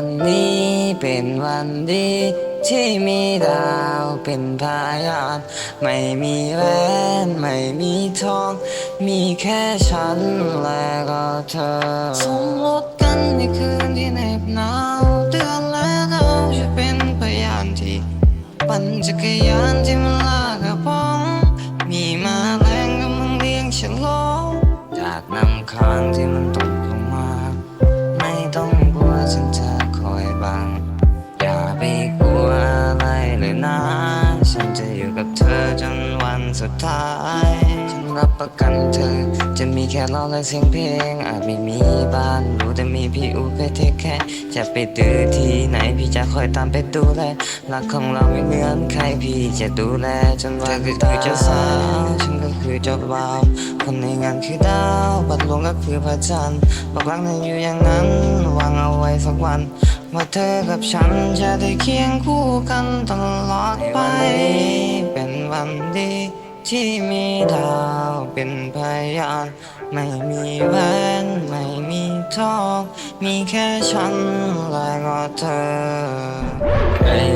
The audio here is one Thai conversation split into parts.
วันดีที่มีดาวเป็นพยานไม่มีแหวนไม่มีทอง มีแค่ฉันและก็เธอสมรสกันในคืนที่เหน็บหนาวเดือนและดาวจะเป็นพยานที่ ปั่นจักรยานที่มันลากกร นะ ฉันจะอยู่กับเธอจนวันสุดท้าย ฉันรับประกันเธอ จะมีแค่เราและเสียงเพลง อาจไม่มีบ้านรู้แต่มีพี่อูเคยเทคแค่ จะไปตื้อที่ไหนพี่จะคอยตามไปดูแลรักของเราไม่เหมือนใครพี่จะดูแลจนวันก็คือเจ้าสาวฉันก็คือเจ้าบ่าวคนในงานคือดาวบัดหลวงก็คือพระจันทร์บอกรักนั้นอยู่อย่างนั้นวางเอาไว้สักวัน ว่าเธอกับฉันจะได้เคียงคู่กันตลอดไป เป็นวันดีที่มีดาวเป็นพยาน ไม่มีแหวนไม่มีทอง มีแค่ฉันและก็เธอ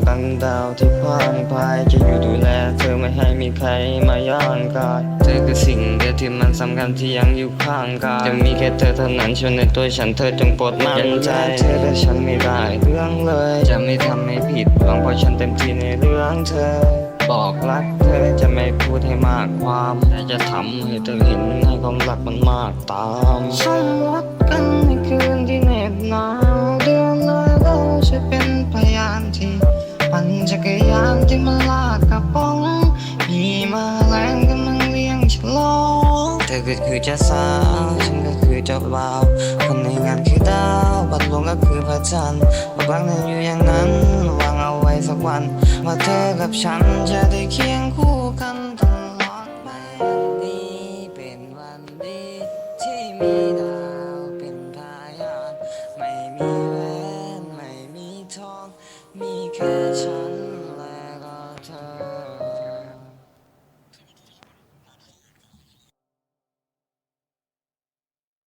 ไอ้ทำกลางดาวที่พางพายจะอยู่ดูแลเธอไม่ให้มีใครมาย่างกายเธอคือสิ่งเดียวที่มันสำคัญที่ยังอยู่ข้างกายจะมีแค่เธอเท่านั้นชวนในตัวฉันเธอจงโปรดมั่นใจเธอแต่ฉันไม่ได้เรื่องเลย จะไม่ทำให้ผิดหวังเพราะฉันเต็มที่ในเรื่องเธอ บอกรักเธอจะไม่พูดให้มากความแต่จะทำให้เธอเห็นให้ความรักมันมากตามสมรสกันในคืนที่เหน็บหนาวเดือนละเราจะเป็นพยานที่ ปั่นจักรยานที่มันลากกระป๋อง มีมาแรงกำลังเลี้ยงฉลองเธอก็คือเจ้าสาวฉันก็คือเจ้าบ่าวคนในงานคือดาวบัดลวงก็คือพระจันทร์บอกรักนั้นอยู่อย่างนั้นวางเอาไว้สักวัน ว่าเธอกับฉันจะได้เคียงคู่ มีแค่ฉันและก็เธอ